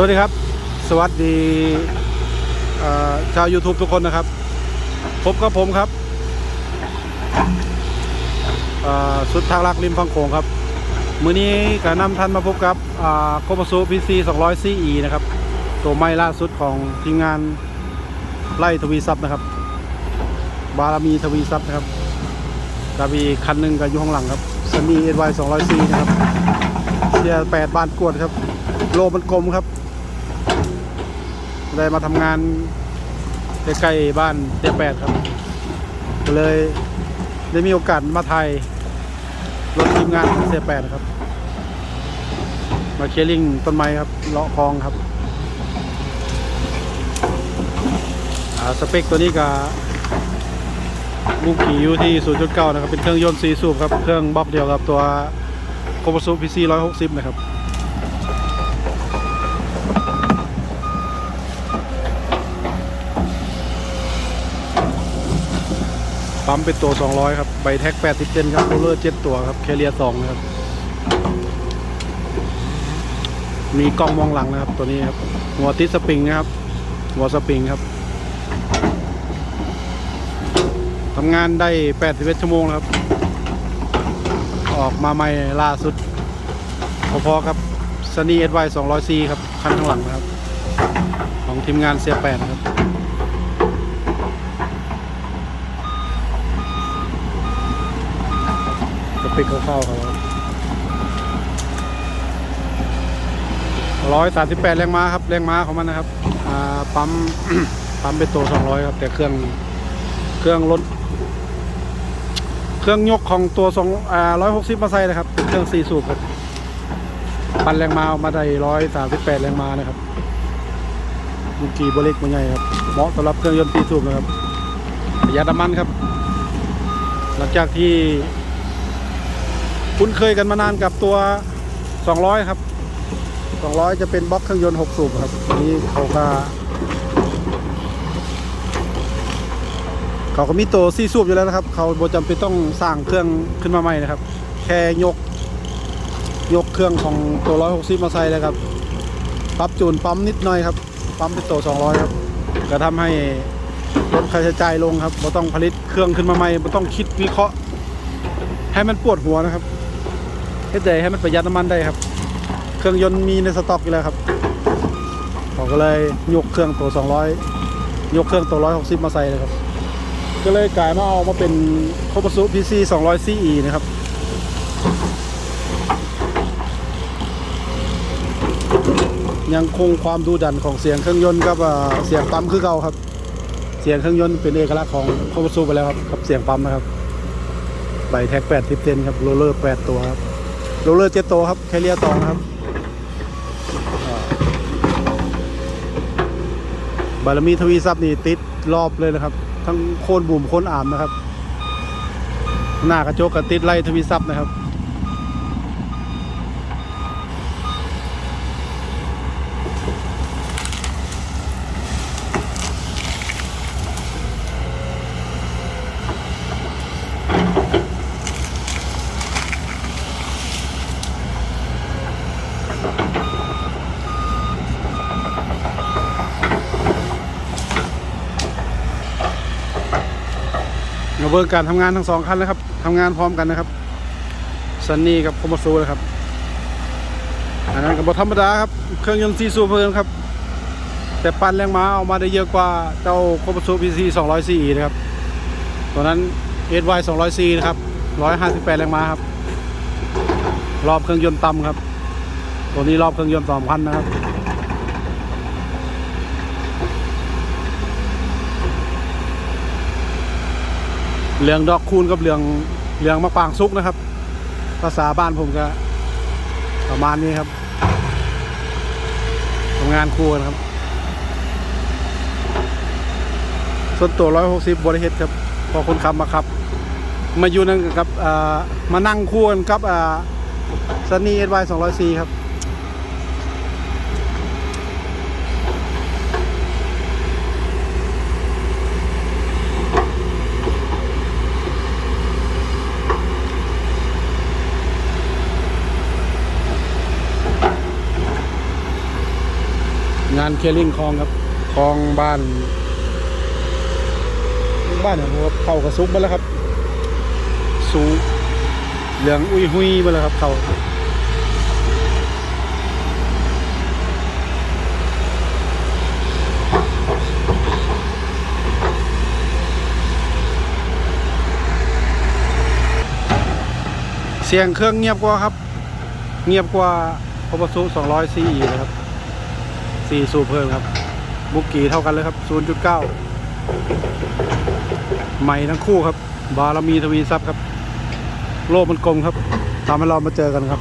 สวัสดีครับ สวัสดีชาว YouTube ทุกคนนะครับ พบกับผมครับสุดทางลักริมฟังโขงครับ มื้อนี้ก็นำท่านมาพบกับโคมาซูพีซี200 CE นะครับ ตัวใหม่ล่าสุดของทีมงานไล่ทวีซับนะครับ บารมีทวีซับนะครับกาบีคันหนึ่งกับยู่ข้างหลังครับสนีเอ็ดไว200 C นะครับเสียแปดบานกวดครับ โลมันกลมครับ ได้มาทำงานใกล้ๆบ้านเตียแปดครับก็เลยได้มีโอกาสมาไทยรถทีมงานของเสียแปดครับ มาเคลลิงต้นไม้ครับเลาะคลองครับอ่าสเปคตัวนี้กับลูกขี่อยู่ที่ 0.9 นะครับ เป็นเครื่องยนต์4สูบครับ เครื่องบล็อกเดียวกับตัวโคโมซูพีซี160 นะครับ ปั๊มเป็นตัว 200 ครับ ใบแท็ก 80 เซนครับโรเลอร์7ตัวครับแคเรีย2ครับ มีกล้องมองหลังนะครับ ตัวนี้ครับ หัวติดสปริงนะครับ หัวสปริงครับทำงานได้ 81 ชั่วโมงแล้วครับ ออกมาใหม่ล่าสุด พอๆกับซ n นีเอ็ดไว200 c ครับ คันข้างหลังนะครับ ของทีมงานเสียแปดนครับ สเปคร่าวๆครับร้อยสามสิบแปดแรงม้าครับแรงม้าของมันนะครับปั๊มปั๊มเป็นตัวสองร้อยครับ แต่เครื่องเครื่องรถเครื่องยกของตัวสองร้อยหกสิบมาใส่นะครับเป็นเครื่องสี่สูบครับปันแรงม้าออกมาได้ร้อยสามสิบแปดแรงม้านะครับลูกกีบเล็กมันใหญ่ครับเหมาะสำหรับเครื่องยนต์สี่สูบนะครับประหยัดน้ำมันครับ หลังจากที่ คุ้นเคยกันมานานกับตัว 200 ครับ 200 จะเป็นบล็อกเครื่องยนต์ 6 สูบครับอันนี้เขาก็เขาก็มีตัว4สูบอยู่แล้วนะครับ เขาบ่จำเป็นต้องสร้างเครื่องขึ้นมาใหม่นะครับ แค่ยก ยกเครื่องของตัว 160 มาใส่เลยครับ ปรับจูนปั๊มนิดหน่อยครับ ปั๊มเป็นตัว 200 ครับ ก็ทำให้ลดค่าใช้จ่ายลงครับบ่ต้องผลิตเครื่องขึ้นมาใหม่บ่ต้องคิดวิเคราะห์ ให้มันปวดหัวนะครับ เฮ็ดใจให้มันประหยัดน้ำมันได้ครับ เครื่องยนต์มีในสต็อกอยู่แล้วครับผมก็เลยยกเครื่องตัว 200 ยกเครื่องตัว 160 มาใส่เลยครับ ก็เลยกลายมาเอามาเป็นโคปซุ PC 200 CE นะครับยังคงความดูดันของเสียงเครื่องยนต์กับเสียงปั๊มคือเก่าครับ เสียงเครื่องยนต์เป็นเอกลักษณ์ของโคปซุไปแล้วครับกับเสียงปั๊มนะครับใบแท็ก8 0เซนครับโรลเลอร์ 8 ตัวครับ โรลเลอร์7ตัวครับแคเรียตองครับบารมีทวีซับนี่ติดรอบเลยนะครับ ทั้งโคนบุ่มโคนอามนะครับ หน้ากระจกกับติดไล่ทวีซับนะครับ มาเบิร์การทำงานทั้งสองคันนะครับทำงานพร้อมกันนะครับซันนี่กับโคมาซูนะครับอันนั้นกับบธรรมดาครับเครื่องยนต์ซีซูเพิ่มครับ แต่ปันแรงม้าเอามาได้เยอะกว่าเจ้าโคมาซูพีซีสองร้อยซีนะครับตัวนั้นเอสวสองร้อยซีนะครับร้อยห้าสิบแปดแรงม้าครับรอบเครื่องยนต์ต่ำครับ ตัวนี้รอบเครื่องยนต์สองพันนะครับเรื่องดอกคูณกับเรื่องเรื่องมะปรางซุกนะครับ ภาษาบ้านผมก็ประมาณนี้ครับทำงานคู่กันครับ ส่วนตัวร้อยหกสิบบริเฮดครับ พอคนขับมาครับ มาอยู่นั่งกับอ่ามานั่งคู่กันกับซันนี่เอสไวสองร้อยซีครับ งานเคลียร์ลิงคลองครับคลองบ้าน บ้านเนี่ยผมว่าเข้ากระซุกมาแล้วครับสูเหลืองอุ้ยหุยมาแล้วครับเข่าเสียงเครื่องเงียบกว่าครับ เงียบกว่าพบสู200 CE นะครับ 4สูบเพิ่มครับบุกกี้เท่ากันเลยครับ 0.9 ใหม่ทั้งคู่ครับ บารมีทวีทรัพย์ครับ โลกมันกลมครับทำให้เรามาเจอกันครับ